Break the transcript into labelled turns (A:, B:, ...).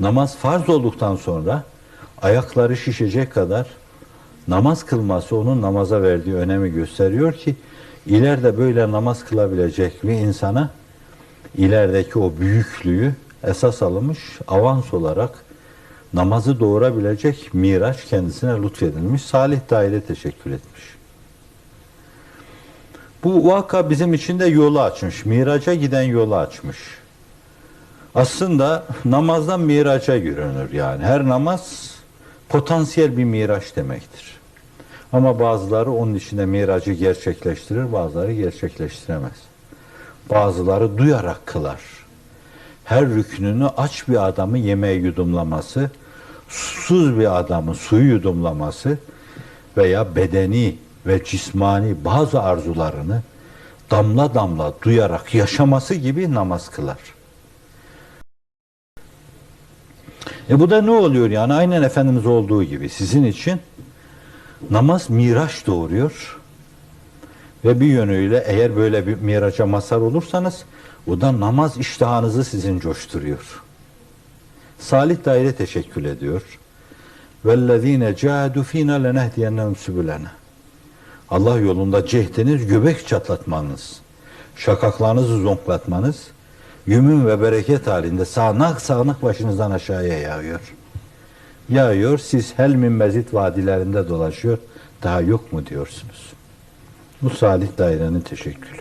A: namaz farz olduktan sonra ayakları şişecek kadar namaz kılması onun namaza verdiği önemi gösteriyor ki ileride böyle namaz kılabilecek bir insana ilerideki o büyüklüğü esas alınmış avans olarak namazı doğurabilecek miraç kendisine lütfedilmiş. Salih daire teşekkür etmiş. Bu vaka bizim için de yolu açmış. Miraca giden yolu açmış. Aslında namazdan miraca yürünür yani. Her namaz potansiyel bir miraç demektir. Ama bazıları onun içinde miracı gerçekleştirir, bazıları gerçekleştiremez. Bazıları duyarak kılar. Her rüknünü aç bir adamı yemeğe yudumlaması, susuz bir adamın suyu yudumlaması veya bedeni ve cismani bazı arzularını damla damla duyarak yaşaması gibi namaz kılar. E bu da ne oluyor yani aynen Efendimiz olduğu gibi sizin için namaz miraç doğuruyor. Ve bir yönüyle eğer böyle bir miraca mazhar olursanız o da namaz iştahınızı sizin coşturuyor. Salih daire teşekkül ediyor. وَالَّذ۪ينَ جَاهَدُوا ف۪ينَا لَنَهْدِيَنَّهُمْ سُبُلَنَا Allah yolunda cehdiniz, göbek çatlatmanız, şakaklarınızı zonklatmanız, yümün ve bereket halinde sağanak sağanak başınızdan aşağıya yağıyor. Yağıyor, siz Helmin Mezit vadilerinde dolaşıyor, daha yok mu diyorsunuz. Bu salih dairenin teşekkülü.